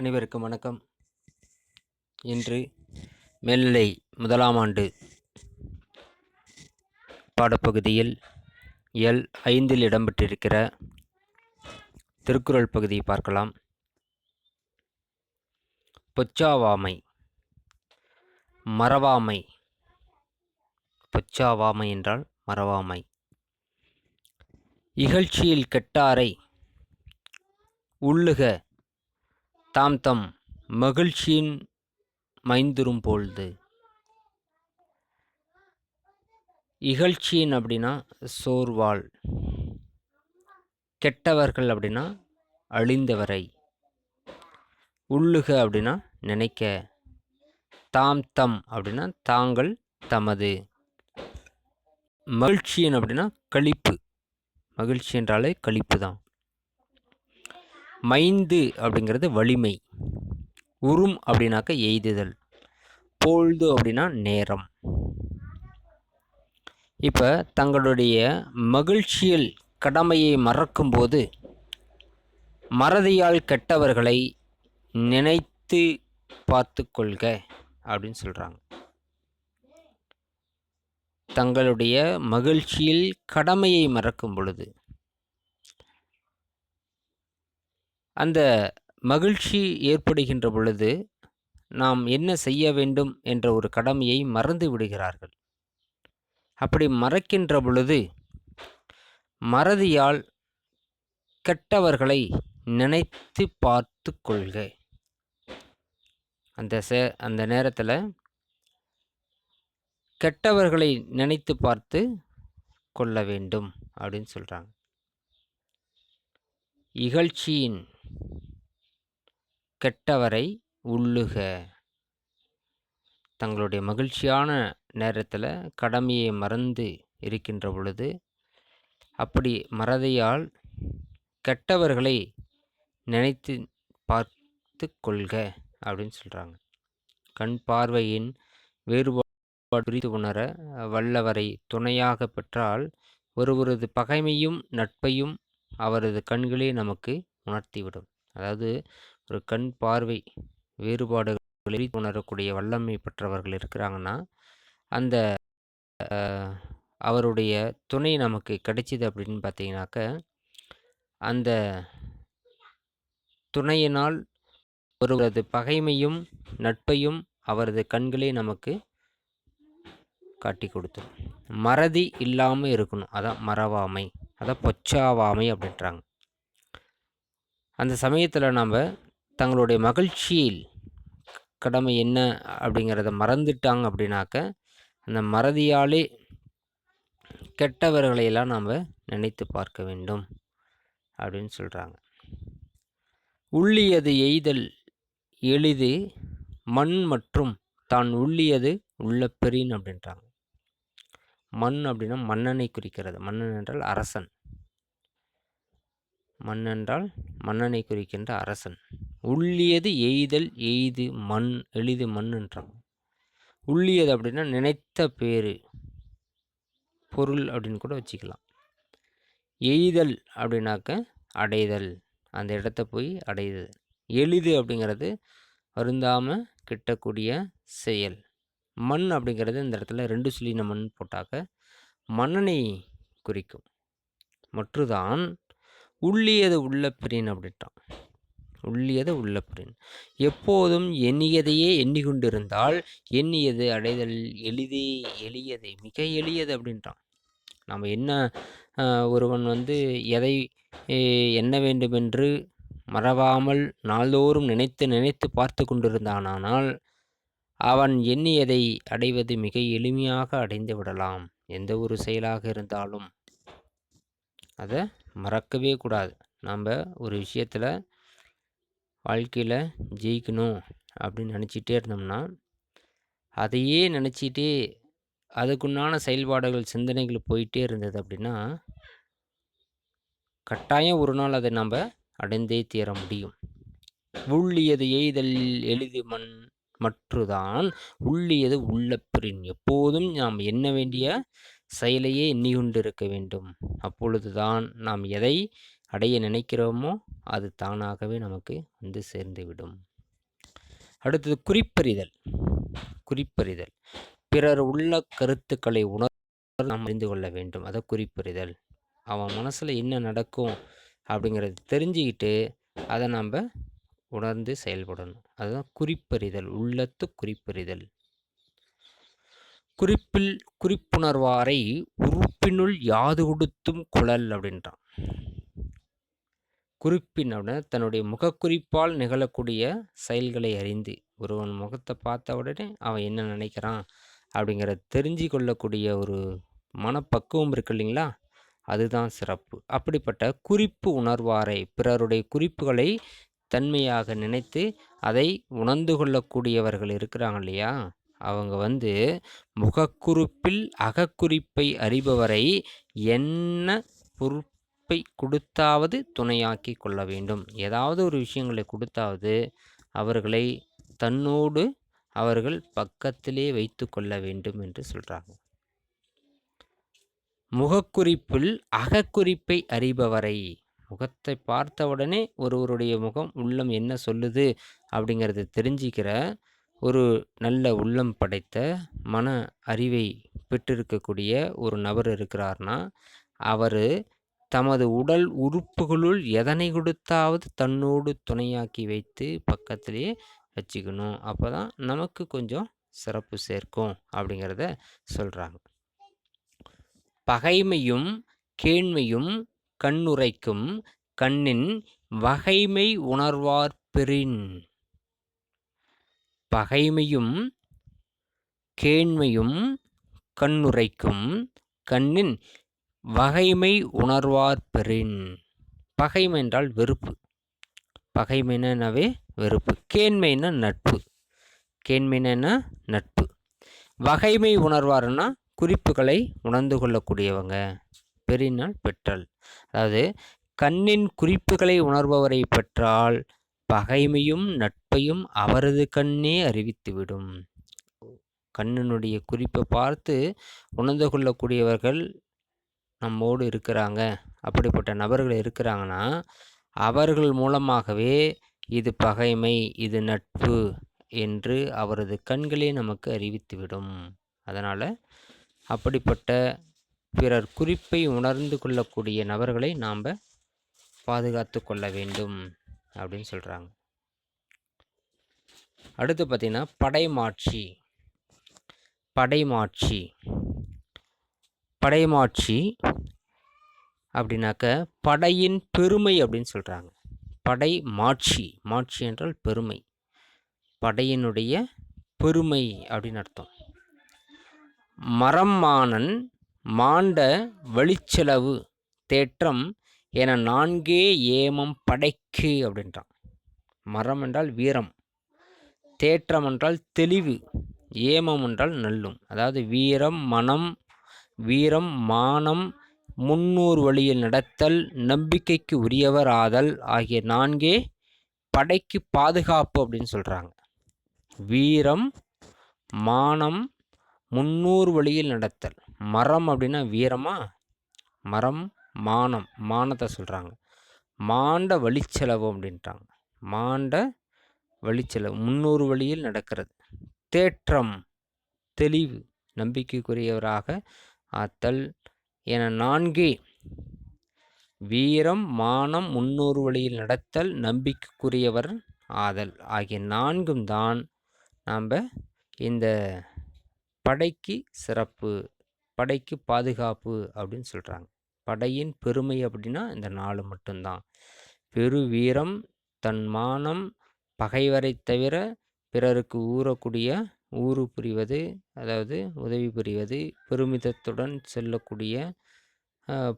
அனைவருக்கும் வணக்கம். இன்று மேல்நிலை முதலாம் ஆண்டு பாடப்பகுதியில் எல் ஐந்தில் இடம்பெற்றிருக்கிற திருக்குறள் பகுதியை பார்க்கலாம். பொச்சாவாமை மறவாமை. பொச்சாவாமை என்றால் மறவாமை. இகழ்ச்சியில் கெட்டாரை உள்ளுக தாம் தம் மகிழ்ச்சியின் மைந்துரும் பொழுது இகழ்ச்சியின் அப்படின்னா சோர்வாள் கெட்டவர்கள் அப்படின்னா அழிந்தவரை. உள்ளுக அப்படின்னா நினைக்க. தாம் தம் அப்படின்னா தாங்கள் தமது. மகிழ்ச்சியின் அப்படின்னா கழிப்பு. மகிழ்ச்சி என்றாலே கழிப்பு தான். மைந்து அப்படிங்கிறது வலிமை. உறும் அப்படின்னாக்க எய்துதல். பொழுது அப்படின்னா நேரம். இப்போ தங்களுடைய மகிழ்ச்சியில் கடமையை மறக்கும்போது மறதியால் கெட்டவர்களை நினைத்து பார்த்து கொள்க அப்படின்னு சொல்கிறாங்க தங்களுடைய மகிழ்ச்சியில் கடமையை மறக்கும் பொழுது அந்த மகிழ்ச்சி ஏற்படுகின்ற பொழுது நாம் என்ன செய்ய வேண்டும் என்ற ஒரு கடமையை மறந்து விடுகிறார்கள். அப்படி மறக்கின்ற பொழுது மறதியால் கெட்டவர்களை நினைத்து பார்த்து கொள்க. அந்த சே அந்த நேரத்தில் கெட்டவர்களை நினைத்து பார்த்து கொள்ள வேண்டும் அப்படின்னு சொல்கிறாங்க இகழ்ச்சியின் கெட்டவரை உள்ளுக. தங்களுடைய மகிழ்ச்சியான நேரத்தில் கடமையை மறந்து இருக்கின்ற பொழுது அப்படி மறதியால் கெட்டவர்களை நினைத்து பார்த்து கொள்க அப்படின்னு சொல்கிறாங்க கண் பார்வையின் வேறுபாடு உணர வல்லவரை துணையாக பெற்றால் ஒருவரது பகைமையும் நட்பையும் அவரது கண்களே நமக்கு உணர்த்திவிடும். அதாவது ஒரு கண் பார்வை வேறுபாடுகளை உணரக்கூடிய வல்லமை பெற்றவர்கள் இருக்கிறாங்கன்னா அந்த அவருடைய துணை நமக்கு கிடைச்சிது அப்படின்னு பார்த்தீங்கன்னாக்க அந்த துணையினால் ஒருவரது பகைமையும் நட்பையும் அவரது கண்களே நமக்கு காட்டி கொடுத்துரும். மறதி இல்லாமல் இருக்கணும். அதான் மறவாமை. அதான் பொச்சாவாமை அப்படின்றாங்க. அந்த சமயத்தில் நாம் தங்களுடைய மகிழ்ச்சியில் கடமை என்ன அப்படிங்கிறத மறந்துட்டாங்க அப்படின்னாக்க அந்த மறதியாலே கெட்டவர்களையெல்லாம் நாம் நினைத்து பார்க்க வேண்டும் அப்படின்னு சொல்கிறாங்க உள்ளியது எய்தல் எளிது மண் மற்றும் தான் உள்ளியது உள்ள பெரின் அப்படின்றாங்க. மண் அப்படின்னா மன்னனை குறிக்கிறது. மன்னன் என்றால் அரசன். மண் என்றால் மன்னனை குறிக்கின்ற அரசன். உள்ளியது எய்தல் எய்து மண் எளிது மண் என்றான். உள்ளியது அப்படின்னா நினைத்த பேரு பொருள் அப்படின்னு கூட வச்சுக்கலாம். எய்தல் அப்படின்னாக்க அடைதல் அந்த இடத்த போய் அடைதல். எளிது அப்படிங்கிறது வருந்தாமல் கிட்டக்கூடிய செயல். மண் அப்படிங்கிறது இந்த இடத்துல ரெண்டு சுழின மண் போட்டாக்க மன்னனை குறிக்கும். மற்றுதான் உள்ளியது உள்ள பிரின் அப்படின்ட்டான். உள்ளியது உள்ள பிரின். எப்போதும் எண்ணியதையே எண்ணிக்கொண்டிருந்தால் எண்ணியது அடைதல் எளிதே எளியது மிக எளியது அப்படின்றான் நம்ம என்ன ஒருவன் வந்து எதை எண்ண வேண்டுமென்று மறவாமல் நாள்தோறும் நினைத்து நினைத்து பார்த்து கொண்டிருந்தானால் அவன் எண்ணியதை அடைவது மிக எளிமையாக அடைந்து விடலாம். எந்த ஒரு செயலாக இருந்தாலும். அதை மறக்கவே கூடாது. நாம் ஒரு விஷயத்தில் வாழ்க்கையில் ஜெயிக்கணும் அப்படின்னு நினச்சிட்டே இருந்தோம்னா அதையே நினச்சிட்டே அதுக்குண்டான செயல்பாடுகள் சிந்தனைகள் போயிட்டே இருந்தது அப்படின்னா கட்டாயம் ஒரு நாள் அதை நம்ம அடைந்தே தீர முடியும். உள்ளியது எய்தல் எளிது மண் மற்றுதான் உள்ளியது உள்ளப்பிரின். எப்போதும் நாம் எண்ண வேண்டிய செயலையே எண்ணிக்கொண்டிருக்க வேண்டும். அப்பொழுதுதான் நாம் எதை அடைய நினைக்கிறோமோ அது தானாகவே நமக்கு வந்து சேர்ந்துவிடும். அடுத்தது குறிப்பறிதல். குறிப்பறிதல். பிறர் உள்ள கருத்துக்களை உணர் நாம் அறிந்து கொள்ள வேண்டும். அதை குறிப்பறிதல். அவன் மனசில் என்ன நடக்கும் அப்படிங்கிறத தெரிஞ்சுக்கிட்டு அதை நாம் உணர்ந்து செயல்படணும். அதுதான் குறிப்பறிதல். உள்ளத்து குறிப்பறிதல். குறிப்பில் குறிப்புணர்வாரை உறுப்பினுள் யாது கொடுத்தும் குழல் அப்படின்றான். குறிப்பின் அப்படின்னா தன்னுடைய முகக்குறிப்பால் நிகழக்கூடிய செயல்களை அறிந்து ஒருவன் முகத்தை பார்த்த உடனே அவன் என்ன நினைக்கிறான் அப்படிங்கிறத தெரிஞ்சு கொள்ளக்கூடிய ஒரு மனப்பக்குவம் இருக்கு இல்லைங்களா? அதுதான் சிறப்பு. அப்படிப்பட்ட குறிப்பு உணர்வாரை பிறருடைய குறிப்புகளை தன்மையாக நினைத்து அதை உணர்ந்து கொள்ளக்கூடியவர்கள் இருக்கிறாங்க இல்லையா? அவங்க வந்து முகக்குறிப்பில் அகக்குறிப்பை அறிபவரை என்ன பொறுப்பை கொடுத்தாவது துணையாக்கி கொள்ள வேண்டும். ஏதாவது ஒரு விஷயங்களை கொடுத்தாவது அவர்களை தன்னோடு அவர்கள் பக்கத்திலே வைத்து கொள்ள வேண்டும் என்று சொல்கிறாங்க முகக்குறிப்பில் அகக்குறிப்பை அறிபவரை முகத்தை பார்த்தவுடனே ஒருவருடைய முகம் உள்ளம் என்ன சொல்லுது அப்படிங்கிறத தெரிஞ்சிக்கிற ஒரு நல்ல உள்ளம் படைத்த மன அறிவை பெற்றிருக்கக்கூடிய ஒரு நபர் இருக்கிறார்னா அவர் தமது உடல் உறுப்புகளுள் எதனை கொடுத்தாவது தன்னோடு துணையாக்கி வைத்து பக்கத்திலேயே வச்சுக்கணும். அப்போ தான் நமக்கு கொஞ்சம் சிறப்பு சேர்க்கும் அப்படிங்கிறத சொல்கிறாங்க பகைமையும் கேண்மையும் கண்ணுரைக்கும் கண்ணின் வகைமை உணர்வார் பெறின். பகைமையும் கேண்மையும் கண்ணுரைக்கும் கண்ணின் வகைமை உணர்வார் பெறின். பகைமை என்றால் வெறுப்பு. பகைமைனாவே வெறுப்பு. கேண்மைனா நட்பு. கேண்மைனா நட்பு. வகைமை உணர்வார்னா குறிப்புகளை உணர்ந்து கொள்ளக்கூடியவங்க. பெரினால் பெற்றல். அதாவது கண்ணின் குறிப்புகளை உணர்பவரை பெற்றால் பகைமையும் நட்பையும் அவரது கண்ணே அறிவித்துவிடும். கண்ணினுடைய குறிப்பை பார்த்து உணர்ந்து கொள்ளக்கூடியவர்கள் நம்மோடு இருக்கிறாங்க. அப்படிப்பட்ட நபர்கள் இருக்கிறாங்கன்னா அவர்கள் மூலமாகவே இது பகைமை இது நட்பு என்று அவரது கண்களே நமக்கு அறிவித்துவிடும். அதனால் அப்படிப்பட்ட பிறர் குறிப்பை உணர்ந்து கொள்ளக்கூடிய நபர்களை நாம் பாதுகாத்து கொள்ள வேண்டும். அப்படின்னு சொல்கிறாங்க அடுத்து பார்த்திங்கன்னா படைமாட்சி. படைமாட்சி. படைமாட்சி அப்படின்னாக்க படையின் பெருமை அப்படின்னு சொல்கிறாங்க படை மாட்சி மாட்சி என்றால் பெருமை. படையினுடைய பெருமை அப்படின்னு அர்த்தம். மரம்மானன் மாண்ட வெளிச்செலவு தேற்றம் என நான்கே ஏமம் படைக்கு அப்படின்றான். மரம் என்றால் வீரம் தேற்றம் என்றால் தெளிவு ஏமம் என்றால் நல்லும். அதாவது வீரம் மனம் வீரம் மானம் முன்னூறு வழியில் நடத்தல் நம்பிக்கைக்கு உரியவர் ஆதல் ஆகிய நான்கே படைக்கு பாதுகாப்பு அப்படின்னு சொல்கிறாங்க வீரம் மானம் முன்னூறு வழியில் நடத்தல். மரம் அப்படின்னா வீரமா? மரம் மானம் மானத்தை சொல்கிறாங்க மாண்ட வழிச்செலவு அப்படின்றாங்க மாண்ட வழிச்செலவு முன்னூறு வழியில் நடக்கிறது. தேற்றம் தெளிவு நம்பிக்கைக்குரியவராக ஆத்தல். என நான்கே வீரம் மானம் முன்னூறு வழியில் நடத்தல் நம்பிக்கைக்குரியவர் ஆதல். ஆகிய நான்கும் தான் நாம் இந்த படைக்கு சிறப்பு படைக்கு பாதுகாப்பு அப்படின்னு சொல்கிறாங்க படையின் பெருமை அப்படின்னா இந்த நாலு மட்டும்தான். பெரு வீரம் தன் மானம் பகைவரை தவிர பிறருக்கு ஊறக்கூடிய ஊறு புரிவது அதாவது உதவி புரிவது பெருமிதத்துடன் செல்லக்கூடிய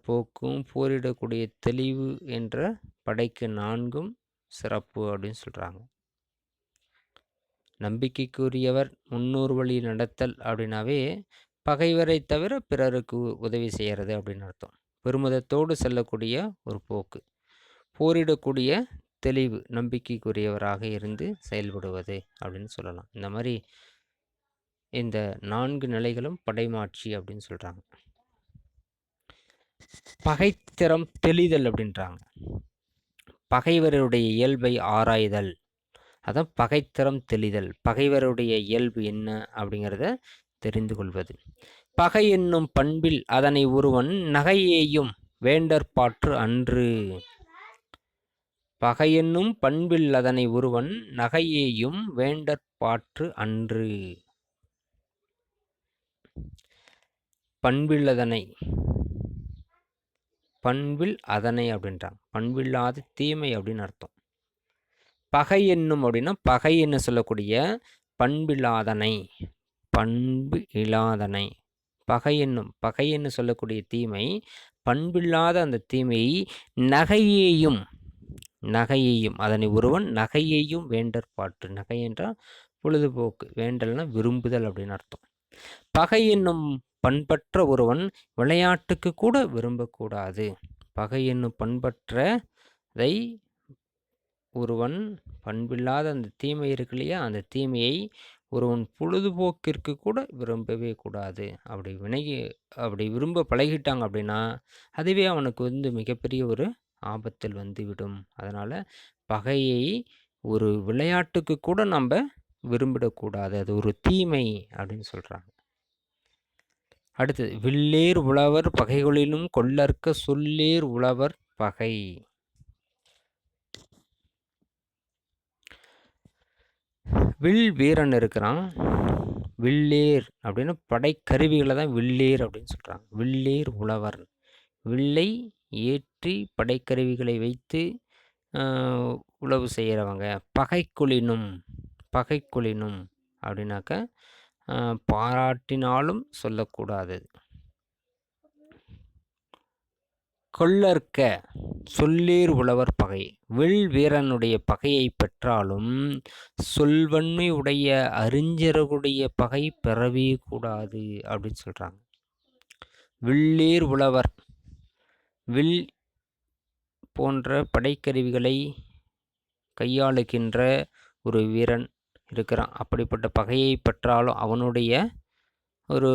போக்கும் போரிடக்கூடிய தெளிவு என்ற படைக்கு நான்கும் சிறப்பு அப்படின்னு சொல்கிறாங்க நம்பிக்கைக்குரியவர் முன்னூறு வழி நடத்தல் அப்படின்னாவே பகைவரை தவிர பிறருக்கு உதவி செய்கிறது அப்படின்னு அர்த்தம். பெருமிதத்தோடு செல்லக்கூடிய ஒரு போக்கு. போரிடக்கூடிய தெளிவு நம்பிக்கைக்குரியவராக இருந்து செயல்படுவது அப்படின்னு சொல்லலாம். இந்த மாதிரி இந்த நான்கு நிலைகளும் படைமாட்சி அப்படின்னு சொல்கிறாங்க பகைத்திறம் தெளிதல் அப்படின்றாங்க. பகைவருடைய இயல்பை ஆராய்தல். அதான் பகைத்திறம் தெளிதல். பகைவருடைய இயல்பு என்ன அப்படிங்கிறத தெரிந்து கொள்வது. பகை என்னும் பண்பில் அதனை ஒருவன் நகையேயும் வேண்டற்பாற்று அன்று. பகை என்னும் பண்பில் அதனை ஒருவன் நகையேயும் வேண்டற்பாற்று அன்று. பண்பில் அதனை பண்பில் அதனை அப்படின்றாங்க பண்பில்லாத தீமை அப்படின்னு அர்த்தம். பகை என்னும் அப்படின்னா பகை என்ன சொல்லக்கூடிய பண்பில்லாதனை பண்பு இல்லாதனை. பகை என்னும் பகை என்று சொல்லக்கூடிய தீமை பண்பில்லாத அந்த தீமையை நகையையும் நகையையும் அதனை ஒருவன் நகையையும் வேண்டற்பாட்டு நகை என்றால் பொழுதுபோக்கு வேண்டல்னா விரும்புதல் அப்படின்னு அர்த்தம். பகை என்னும் பண்பற்ற ஒருவன் விளையாட்டுக்கு கூட விரும்பக்கூடாது. பகை என்னும் பண்பற்றதை ஒருவன் பண்பில்லாத அந்த தீமை இருக்கு இல்லையா? அந்த தீமையை ஒருவன் பொழுதுபோக்கிற்கு கூட விரும்பவே கூடாது. அப்படி வினகி அப்படி விரும்ப பழகிட்டாங்க அப்படின்னா அதுவே அவனுக்கு வந்து மிகப்பெரிய ஒரு ஆபத்தில் வந்துவிடும். அதனால் பகையை ஒரு விளையாட்டுக்கு கூட நம்ம விரும்பிடக்கூடாது. அது ஒரு தீமை அப்படின்னு சொல்கிறாங்க அடுத்தது வில்லேர் உழவர் பகைகளிலும் கொள்ளற்க சொல்லேர் உழவர் பகை. வில் வீரன் இருக்கிறான். வில்லேர் அப்படின்னு படைக்கருவிகளை தான் வில்லேர் அப்படின்னு சொல்கிறாங்க வில்லேர் உழவர் வில்லை ஏற்றி படைக்கருவிகளை வைத்து உழவு செய்கிறவங்க பகைக்குழினும் பகைக்குழினும் அப்படின்னாக்க பாராட்டினாலும் சொல்லக்கூடாது. கொள்ளற்க சொல்லீர் உழவர் பகை. வில் வீரனுடைய பகையை பெற்றாலும் சொல்வன்மை உடைய அறிஞருடைய பகை பெறவே கூடாது அப்படின்னு சொல்கிறாங்க வில்லீர் உழவர். வில் போன்ற படைக்கருவிகளை கையாளுகின்ற ஒரு வீரன் இருக்கிறான். அப்படிப்பட்ட பகையை பெற்றாலும் அவனுடைய ஒரு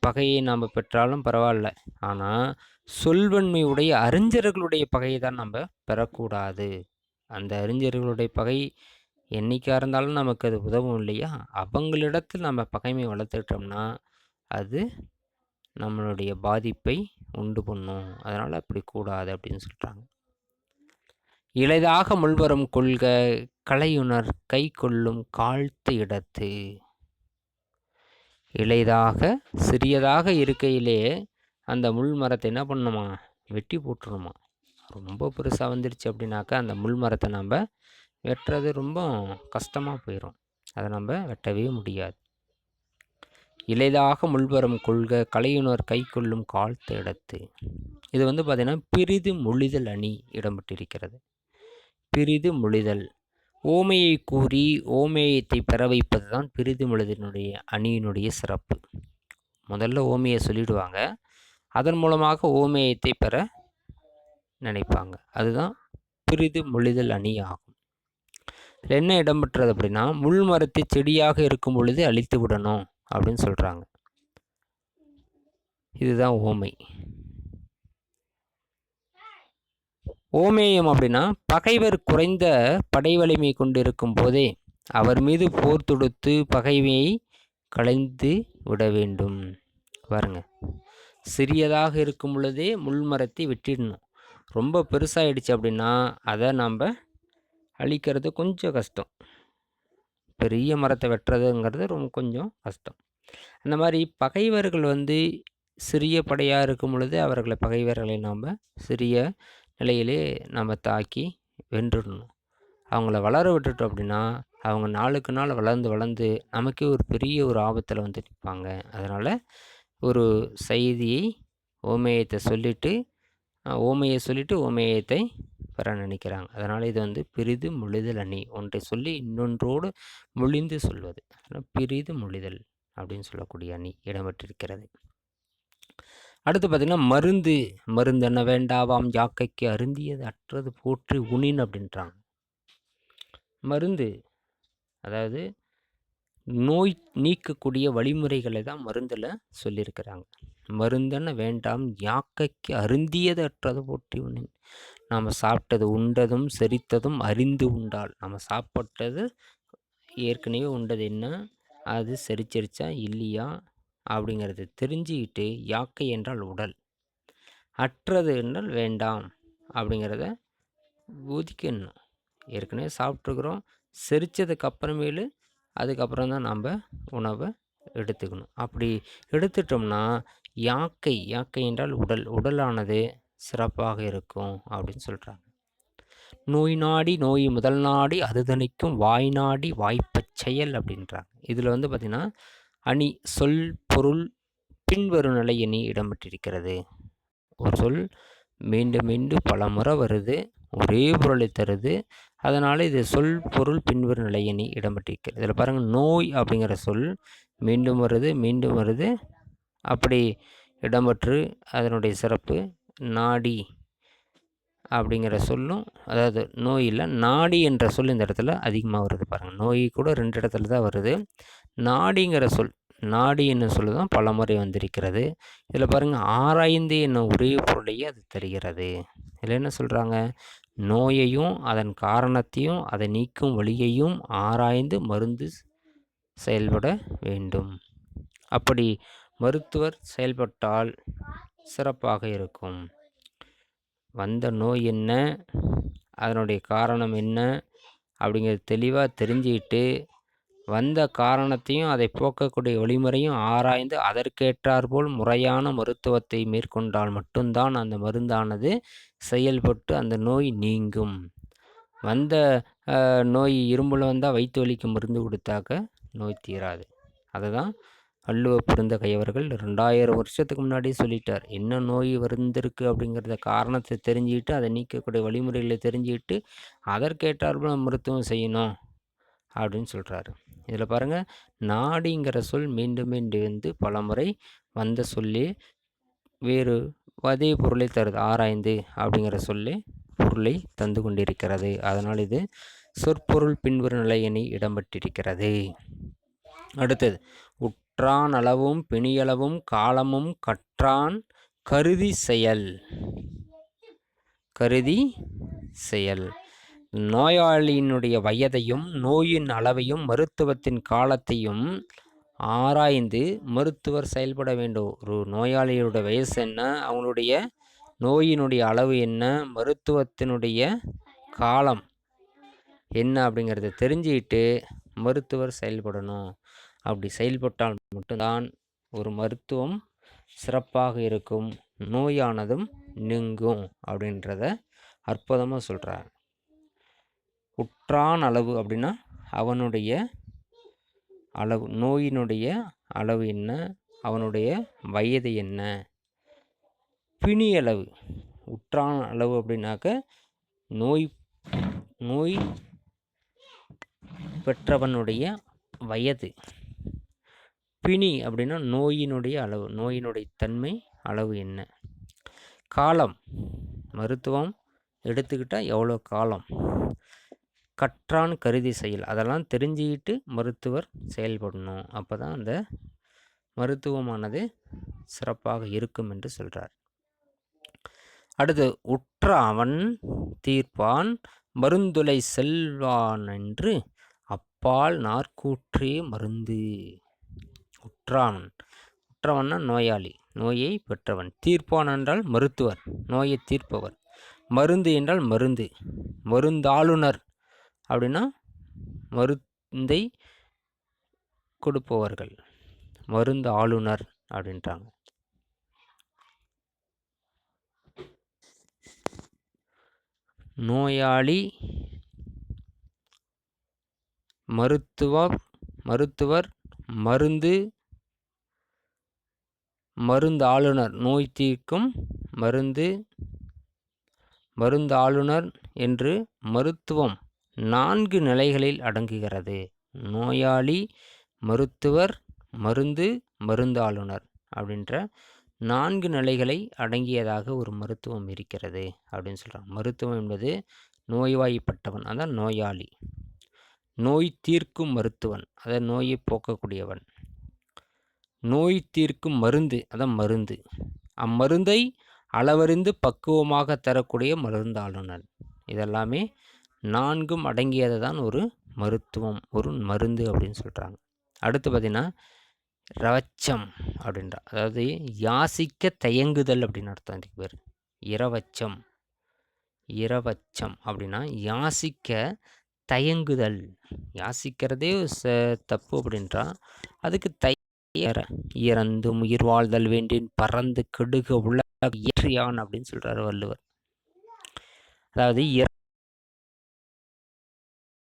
பகையை நாம் பெற்றாலும் பரவாயில்ல. ஆனால் சொல்வன்மையுடைய அறிஞர்களுடைய பகையை தான் நம்ம பெறக்கூடாது. அந்த அறிஞர்களுடைய பகை என்றைக்காக இருந்தாலும் நமக்கு அது உதவும் இல்லையா? அவங்களிடத்தில் நம்ம பகைமை வளர்த்துக்கிட்டோம்னா அது நம்மளுடைய பாதிப்பை உண்டு பண்ணும். அதனால் அப்படி கூடாது அப்படின்னு சொல்கிறாங்க இளைதாக முள்வரும் கொள்க கலையுணர் கை கொள்ளும் காழ்த்து இடத்து. இலைதாக சிறியதாக இருக்கையிலே அந்த முள் மரத்தை என்ன பண்ணணுமா வெட்டி போட்டுருமா. ரொம்ப பெருசாக வந்துடுச்சு அப்படின்னாக்கா அந்த முள் மரத்தை நம்ம வெட்டுறது ரொம்ப கஷ்டமாக போயிடும் அதை நம்ம வெட்டவே முடியாது. இளைதாக முள்வரம் கொள்க கலையுணர் கை கொள்ளும் கால் தேடத்து. இது வந்து பார்த்திங்கன்னா பிரிது மொழிதல் அணி இடம்பெற்றிருக்கிறது. பிரிது மொழிதல் ஓமையை கூறி ஓமேயத்தை பெற வைப்பது தான் பிரிது மொழிதனுடைய அணியினுடைய சிறப்பு. முதல்ல ஓமையை சொல்லிடுவாங்க. அதன் மூலமாக ஓமேயத்தை பெற நினைப்பாங்க. அதுதான் பிரிது மொழிதல் அணி ஆகும். இதில் என்ன இடம்பெற்றது அப்படின்னா முள் மரத்தை செடியாக இருக்கும் பொழுது அழித்து விடணும் அப்படின்னு சொல்கிறாங்க இதுதான் ஓமை. ஓமேயம் அப்படின்னா பகைவர் குறைந்த படை வலிமை கொண்டிருக்கும் போதே அவர் மீது போர் தொடுத்து பகைமையை களைந்து விட வேண்டும். பாருங்க. சிறியதாக இருக்கும் பொழுதே முள்மரத்தை வெட்டிடணும். ரொம்ப பெருசாகிடுச்சு அப்படின்னா அதை நாம் அழிக்கிறது கொஞ்சம் கஷ்டம். பெரிய மரத்தை வெட்டுறதுங்கிறது ரொம்ப கொஞ்சம் கஷ்டம். அந்த மாதிரி பகைவர்கள் வந்து சிறிய படையாக இருக்கும் பொழுது அவர்களை பகைவர்களை நாம் சிறிய நிலையிலே நம்ம தாக்கி வென்றுடணும். அவங்கள வளர விட்டுட்டோம் அப்படின்னா அவங்க நாளுக்கு நாள் வளர்ந்து வளர்ந்து நமக்கே ஒரு பெரிய ஒரு ஆபத்தில் வந்து நிற்பாங்க அதனால் ஒரு செய்தியை ஓமேயத்தை சொல்லிவிட்டு ஓமையை சொல்லிவிட்டு ஓமேயத்தை பெற நினைக்கிறாங்க. அதனால் இது வந்து பிரிது மொழிதல் அணி. ஒன்றை சொல்லி இன்னொன்றோடு மொழிந்து சொல்வது. பிரிது மொழிதல் அப்படின்னு சொல்லக்கூடிய அணி இடம்பெற்றிருக்கிறது. அடுத்து பார்த்திங்கன்னா மருந்து மருந்து என்ன வேண்டாவாம் யாக்கைக்கு அருந்தியது அற்றது போற்றி உணின் அப்படின்றாங்க. மருந்து அதாவது நோய் நீக்கக்கூடிய வழிமுறைகளை தான் மருந்தில் சொல்லியிருக்கிறாங்க. மருந்தென்ன வேண்டாம் யாக்கைக்கு அருந்தியது அற்றது போற்றி உண்ணின் நாம் சாப்பிட்டது உண்டதும் செரித்ததும் அறிந்து உண்டால். நம்ம சாப்பிட்டது ஏற்கனவே உண்டது என்ன? அது செரிச்சிருச்சா? இல்லையா? அப்படிங்கிறது தெரிஞ்சுக்கிட்டு யாக்கை என்றால் உடல். அற்றது என்றால் வேண்டாம் அப்படிங்கிறத ஒதுக்கிடணும் ஏற்கனவே சாப்பிட்ருக்குறோம் செரித்ததுக்கு அப்புறமேலு அதுக்கப்புறம் தான் நம்ம உணவை எடுத்துக்கணும். அப்படி எடுத்துட்டோம்னா யாக்கை யாக்கை என்றால் உடல் உடலானது சிறப்பாக இருக்கும் அப்படின்னு சொல்கிறாங்க நோய் நாடி நோய் முதல் நாடி அது தணிக்கும். வாய் நாடி வாய்ப்பச் செயல் அப்படின்றாங்க. இதில் வந்து பார்த்திங்கன்னா அணி சொல் பொருள் பின்வரும் நிலை எண்ணி இடம்பெற்றிருக்கிறது. ஒரு சொல் மீண்டும் மீண்டும் பல முறை வருது ஒரே பொருளை தருது. அதனால் இது சொல் பொருள் பின்வரும் நிலை எண்ணி இடம்பெற்றிருக்கிறது. இதில் பாருங்கள் நோய் அப்படிங்கிற சொல் மீண்டும் வருது மீண்டும் வருது. அப்படி இடம்பெற்று அதனுடைய சிறப்பு நாடி அப்படிங்கிற சொல்லும் அதாவது நோய் இல்லை நாடி என்ற சொல் இந்த இடத்துல அதிகமாக வருது பாருங்கள் நோய் கூட ரெண்டு இடத்துல தான் வருது. நாடிங்கிற சொல் நாடி என்ன சொல் தான் பல முறை வந்திருக்கிறது. இதில் பாருங்கள் ஆராய்ந்து என்னும் ஒரே பொருளையே அது தருகிறது. இதில் என்ன சொல்கிறாங்க நோயையும் அதன் காரணத்தையும் அதை நீக்கும் வழியையும் ஆராய்ந்து மருந்து செயல்பட வேண்டும். அப்படி மருத்துவர் செயல்பட்டால் சிறப்பாக இருக்கும். வந்த நோய் என்ன? அதனுடைய காரணம் என்ன? அப்படிங்கிறது தெளிவாக தெரிஞ்சுக்கிட்டு வந்த காரணத்தையும் அதை போக்கக்கூடிய வழிமுறையும் ஆராய்ந்து அதற்கேற்றாற்போல் முறையான மருத்துவத்தை மேற்கொண்டால் மட்டும்தான் அந்த மருந்தானது செயல்பட்டு அந்த நோய் நீங்கும். வந்த நோய் இரும்புல வந்தால் வயிற்று வலிக்கு மருந்து கொடுத்தாக்க நோய் தீராது. அதை தான் அல்லுவ பெருந்தகை கையவர்கள் ரெண்டாயிரம் வருஷத்துக்கு முன்னாடியே சொல்லிட்டார். என்ன நோய் வந்திருக்கு அப்படிங்கிறத காரணத்தை தெரிஞ்சுக்கிட்டு அதை நீக்கக்கூடிய வழிமுறைகளை தெரிஞ்சுக்கிட்டு அதற்கேற்றாற்போல் மருத்துவம் செய்யணும். அப்படின்னு சொல்கிறாரு இதில் பாருங்கள் நாடிங்கிற சொல் மீண்டும் மீண்டும் வந்து பலமுறை வந்த சொல்லி வேறு அதே பொருளை தருது ஆராய்ந்து அப்படிங்கிற சொல்லி பொருளை தந்து கொண்டிருக்கிறது. அதனால் இது சொற்பொருள் பின்வரும் நிலையணி இடம்பெற்றிருக்கிறது. அடுத்தது உற்றான் அளவும் பிணியளவும் காலமும் கற்றான் கருதி செயல். கருதி செயல். நோயாளியினுடைய வயதையும் நோயின் அளவையும் மருத்துவத்தின் காலத்தையும் ஆராய்ந்து மருத்துவர் செயல்பட வேண்டும். ஒரு நோயாளியோட வயசு என்ன? அவங்களுடைய நோயினுடைய அளவு என்ன? மருத்துவத்தினுடைய காலம் என்ன அப்படிங்கிறத தெரிஞ்சுக்கிட்டு மருத்துவர் செயல்படணும். அப்படி செயல்பட்டால் மட்டும்தான் ஒரு மருத்துவம் சிறப்பாக இருக்கும். நோயானதும் நீங்கும் அப்படின்றத அற்புதமாக சொல்கிறார் உற்றான் அளவு அப்படின்னா அவனுடைய அளவு நோயினுடைய அளவு என்ன? அவனுடைய வயது என்ன? பிணி அளவு உற்றான் அளவு அப்படின்னாக்க நோய் நோய் பெற்றவனுடைய வயது. பிணி அப்படின்னா நோயினுடைய அளவு நோயினுடைய தன்மை அளவு என்ன? காலம். மருத்துவம் எடுத்துக்கிட்டால் எவ்வளோ காலம்? கற்றான் கருதி செயல். அதெல்லாம் தெரிஞ்சுக்கிட்டு மருத்துவர் செயல்படணும். அப்போ தான் அந்த மருத்துவமானது சிறப்பாக இருக்கும் என்று சொல்கிறார் அடுத்து உற்ற அவன் தீர்ப்பான் மருந்துளை செல்வான் என்று அப்பால் நாற்கூற்றே மருந்து. உற்றான் உற்றவன்னா நோயாளி. நோயை பெற்றவன். தீர்ப்பான் என்றால் மருத்துவர். நோயை தீர்ப்பவர். மருந்து என்றால் மருந்து. மருந்தாளுநர். அப்படின்னா மருந்தை கொடுப்பவர்கள். மருந்து ஆளுநர் அப்படின்றாங்க. நோயாளி மருத்துவர் மருத்துவர் மருந்து மருந்து ஆளுநர். நோய் தீர்க்கும் மருந்து மருந்து ஆளுநர் என்று மருத்துவம் நான்கு நிலைகளில் அடங்குகிறது. நோயாளி மருத்துவர் மருந்து மருந்தாளுநர் அப்படின்ற நான்கு நிலைகளை அடங்கியதாக ஒரு மருத்துவம் இருக்கிறது அப்படின்னு சொல்கிறாங்க மருத்துவம் என்பது நோய்வாய்ப்பட்டவன் அதான் நோயாளி. நோய் தீர்க்கும் மருத்துவன் அதை நோயை போக்கக்கூடியவன். நோய் தீர்க்கும் மருந்து அதான் மருந்து. அம்மருந்தை அளவறிந்து பக்குவமாக தரக்கூடிய மருந்தாளுநர். இதெல்லாமே நான்கும் அடங்கியது தான் ஒரு மருத்துவம் ஒரு மருந்து அப்படின்னு சொல்கிறாங்க அடுத்து பார்த்திங்கன்னா ரவச்சம் அப்படின்றா அதாவது யாசிக்க தயங்குதல் அப்படின்னு அர்த்தம் இதுக்கு பேர். இரவச்சம் இரவச்சம் அப்படின்னா யாசிக்க தயங்குதல். யாசிக்கிறதே ச தப்பு அப்படின்றா அதுக்கு தயற இறந்தும் உயிர் வாழ்தல் வேண்டின் பறந்து கெடுக உள்ள இயற்றியான் அப்படின்னு சொல்கிறார் வள்ளுவர். அதாவது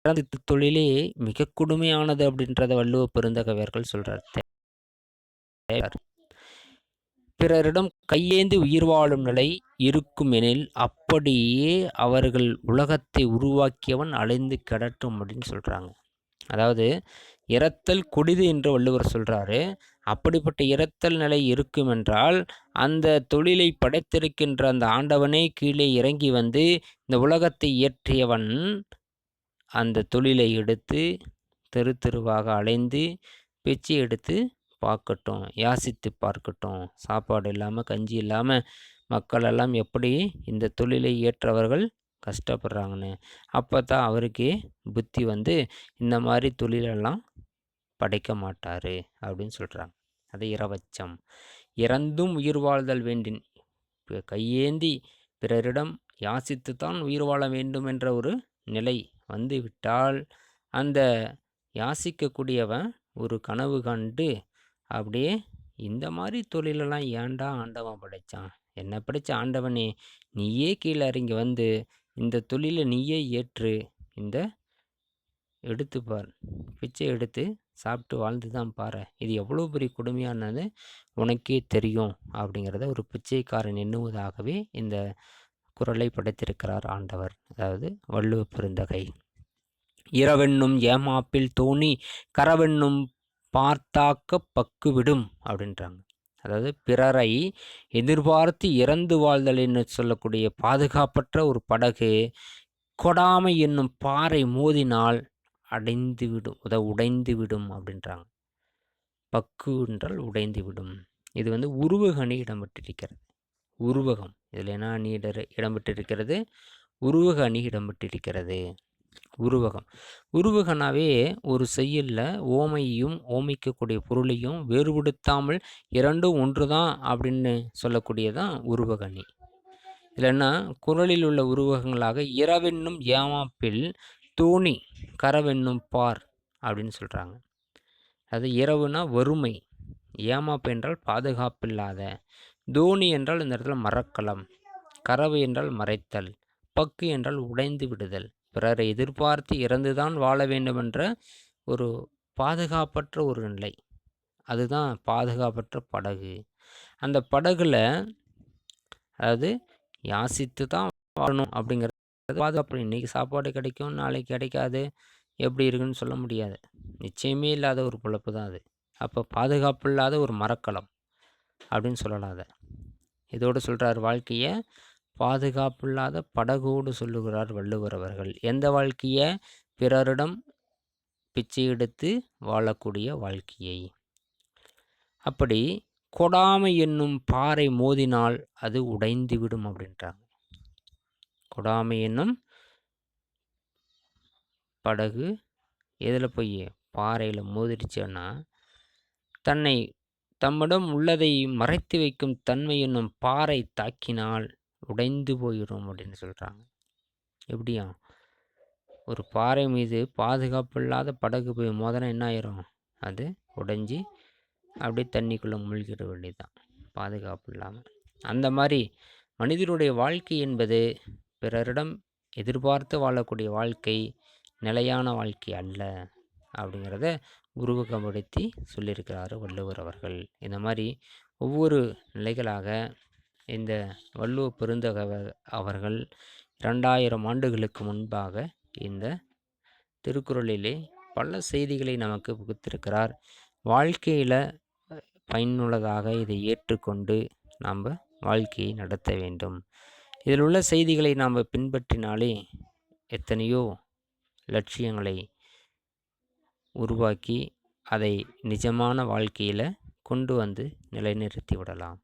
தொழிலே மிக கொடுமையானது அப்படின்றத வள்ளுவ பெருந்தகவியர்கள் சொல்கிறார் பிறரிடம் கையேந்தி உயிர் வாழும் நிலை இருக்குமெனில் அப்படியே அவர்கள் உலகத்தை உருவாக்கியவன் அலைந்து கிடட்டும் அப்படின்னு சொல்கிறாங்க அதாவது இறத்தல் கொடிது என்று வள்ளுவர் சொல்கிறாரு அப்படிப்பட்ட இறத்தல் நிலை இருக்குமென்றால் அந்த தொழிலை படைத்திருக்கின்ற அந்த ஆண்டவனே கீழே இறங்கி வந்து இந்த உலகத்தை இயற்றியவன் அந்த தொழிலை எடுத்து தெரு தெருவாக அலைந்து பிச்சை எடுத்து பார்க்கட்டும் யாசித்து பார்க்கட்டும். சாப்பாடு இல்லாமல் கஞ்சி இல்லாமல் மக்களெல்லாம் எப்படி இந்த தொழிலை ஏற்றவர்கள் கஷ்டப்படுறாங்கன்னு. அப்போ தான் அவருக்கே புத்தி வந்து இந்த மாதிரி தொழிலெல்லாம் படைக்க மாட்டார் அப்படின்னு சொல்கிறாங்க அது இரவச்சம். இறந்தும் உயிர் வாழ்தல் வேண்டின் கையேந்தி பிறரிடம் யாசித்து தான் உயிர் வாழ வேண்டும் என்ற ஒரு நிலை வந்து விட்டால் அந்த யாசிக்கக்கூடியவன் ஒரு கனவு கண்டு அப்படியே இந்த மாதிரி தொழிலெல்லாம் ஏன்டா ஆண்டவன் படைத்தான் என்னை படைத்த ஆண்டவனே நீயே கீழே இறங்கி வந்து இந்த தொழிலை நீயே ஏற்று இந்த எடுத்துப்பார் பிச்சை எடுத்து சாப்பிட்டு வாழ்ந்து தான் பாரு. இது எவ்வளோ பெரிய கொடுமையானது உனக்கே தெரியும். அப்படிங்கிறத ஒரு பிச்சைக்காரன் எண்ணுவதாகவே இந்த குரலை படைத்திருக்கிறார் ஆண்டவர். அதாவது வள்ளுவ பெருந்தகை. இரவென்னும் ஏமாப்பில் தோணி கரவென்னும் பார்த்தாக்க பக்குவிடும் அப்படின்றாங்க. அதாவது பிறரை எதிர்பார்த்து இறந்து வாழ்தல் என்று சொல்லக்கூடிய பாதுகாப்பற்ற ஒரு படகு கொடாமை என்னும் பாறை மோதினால் அடைந்து விடும் உத உடைந்து விடும் அப்படின்றாங்க. பக்கு என்றால் உடைந்து விடும் இது வந்து உருவகணி இடம்பெற்றிருக்கிறது. உருவகம். இதில் என்ன அணி இட இடம்பெற்றிருக்கிறது? உருவக அணி இடம்பெற்றிருக்கிறது. உருவகம். உருவகனாவே ஒரு செய்யலில் ஓமையும் ஓமைக்கக்கூடிய பொருளையும் வேறுபடுத்தாமல் இரண்டும் ஒன்று தான் அப்படின்னு சொல்லக்கூடியதான் உருவகணி இல்லைன்னா குரலில் உள்ள உருவகங்களாக இரவென்னும் ஏமாப்பில் தோணி கரவென்னும் பார் அப்படின்னு சொல்கிறாங்க அது இரவுனா வறுமை. ஏமாப்பு என்றால் பாதுகாப்பில்லாத தோனி என்றால் இந்த இடத்துல மரக்கலம் கறவை என்றால் மறைத்தல். பக்கு என்றால் உடைந்து விடுதல். பிறரை எதிர்பார்த்து இறந்துதான் வாழ வேண்டுமென்ற ஒரு பாதுகாப்பற்ற ஒரு நிலை. அதுதான் பாதுகாப்பற்ற படகு. அந்த படகுல அதாவது யாசித்து தான் வாழணும் அப்படிங்கிறது பாதுகாப்பு. இன்றைக்கி சாப்பாடு கிடைக்கும் நாளைக்கு கிடைக்காது எப்படி இருக்குன்னு சொல்ல முடியாது. நிச்சயமே இல்லாத ஒரு பிழப்பு தான் அது. அப்போ பாதுகாப்பு இல்லாத ஒரு மரக்கலம் அப்படின்னு சொல்லலாம் அதை. இதோடு சொல்கிறார் வாழ்க்கையை பாதுகாப்பில்லாத படகோடு சொல்லுகிறார் வள்ளுவர் அவர்கள். எந்த வாழ்க்கையை பிறரிடம் பிச்சை எடுத்து வாழக்கூடிய வாழ்க்கையை? அப்படி கொடாமை என்னும் பாறை மோதினால் அது உடைந்து விடும் அப்படின்றாங்க. கொடாமை என்னும் படகு எதில் போய் பாறையில் மோதிடுச்சோன்னா தன்னை தம்மிடம் உள்ளதை மறைத்து வைக்கும் தன்மை என்னும் பாறை தாக்கினால் உடைந்து போயிடும் அப்படின்னு சொல்கிறாங்க எப்படியா? ஒரு பாறை மீது பாதுகாப்பு இல்லாத படகு போய் மோதனா என்ன ஆயிரும்? அது உடைஞ்சி அப்படியே தண்ணிக்குள்ளே மூழ்கிட வேண்டியதுதான். பாதுகாப்பு இல்லாமல் அந்த மாதிரி மனிதனுடைய வாழ்க்கை என்பது பிறரிடம் எதிர்பார்த்து வாழக்கூடிய வாழ்க்கை நிலையான வாழ்க்கை அல்ல அப்படிங்கிறத உருவகப்படுத்தி சொல்லியிருக்கிறார் வள்ளுவர் அவர்கள். இந்த மாதிரி ஒவ்வொரு நிலைகளாக இந்த வள்ளுவ பெருந்தக அவர்கள் இரண்டாயிரம் ஆண்டுகளுக்கு முன்பாக இந்த திருக்குறளிலே பல செய்திகளை நமக்கு புகுத்திருக்கிறார். வாழ்க்கையில் பயனுள்ளதாக இதை ஏற்றுக்கொண்டு நாம் வாழ்க்கையை நடத்த வேண்டும். இதில் உள்ள செய்திகளை நாம் பின்பற்றினாலே எத்தனையோ லட்சியங்களை உருவாக்கி அதை நிஜமான வாழ்க்கையில் கொண்டு வந்து நிலைநிறுத்தி விடலாம்.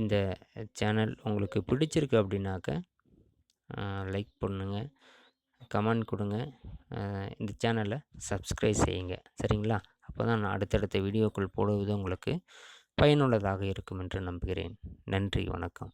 இந்த சேனல் உங்களுக்கு பிடிச்சிருக்கு அப்படின்னாக்க லைக் பண்ணுங்க கமெண்ட் கொடுங்க. இந்த சேனலை சப்ஸ்கிரைப் செய்யுங்க. சரிங்களா? அப்போ தான் நான் அடுத்தடுத்த வீடியோக்கள் போடுவது உங்களுக்கு பயனுள்ளதாக இருக்கும் என்று நம்புகிறேன். நன்றி வணக்கம்.